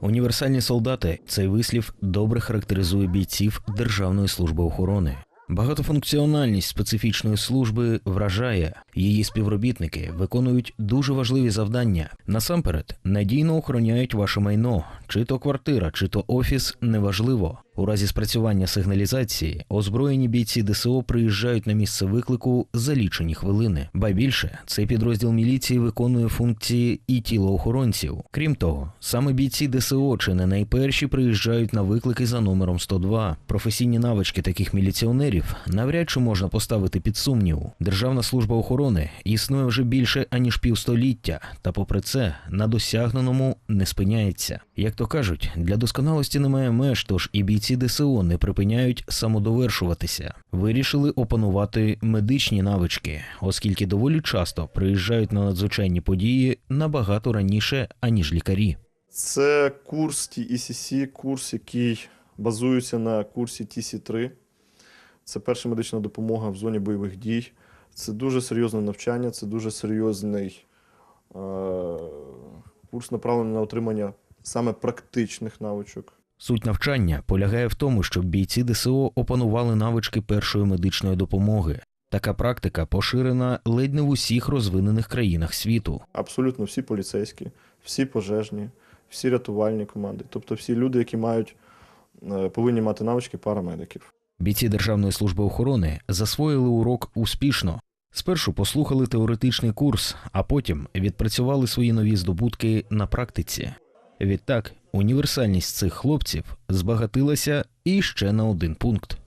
Універсальні солдати цей вислів добре характеризує бійців Державної служби охорони. Багатофункціональність специфічної служби вражає. Її співробітники виконують дуже важливі завдання. Насамперед, надійно охороняють ваше майно, чи то квартира, чи то офіс неважливо. У разі спрацювання сигналізації озброєні бійці ДСО приїжджають на місце виклику за лічені хвилини. Ба більше цей підрозділ міліції виконує функції і тілоохоронців. Крім того, саме бійці ДСО чи не найперші приїжджають на виклики за номером 102. Професійні навички таких міліціонерів навряд чи можна поставити під сумнів. Державна служба охорони існує вже більше аніж півстоліття, та попри це на досягненому не спиняється. Як то кажуть, для досконалості немає меж, тож і бійці ДСО не припиняють самодовершуватися. Вирішили опанувати медичні навички, оскільки доволі часто приїжджають на надзвичайні події набагато раніше, аніж лікарі. Це курс TECC, курс, який базується на курсі TC3. Це перша медична допомога в зоні бойових дій. Це дуже серйозне навчання, це дуже серйозний е- курс, направлений на отримання саме практичних навичок. Суть навчання полягає в тому, щоб бійці ДСО опанували навички першої медичної допомоги. Така практика поширена ледь не в усіх розвинених країнах світу. Абсолютно всі поліцейські, всі пожежні, всі рятувальні команди, тобто всі люди, які мають, е, повинні мати навички парамедиків. Бійці Державної служби охорони засвоїли урок успішно. Спершу послухали теоретичний курс, а потім відпрацювали свої нові здобутки на практиці. Відтак, універсальність цих хлопців збагатилася і ще на один пункт.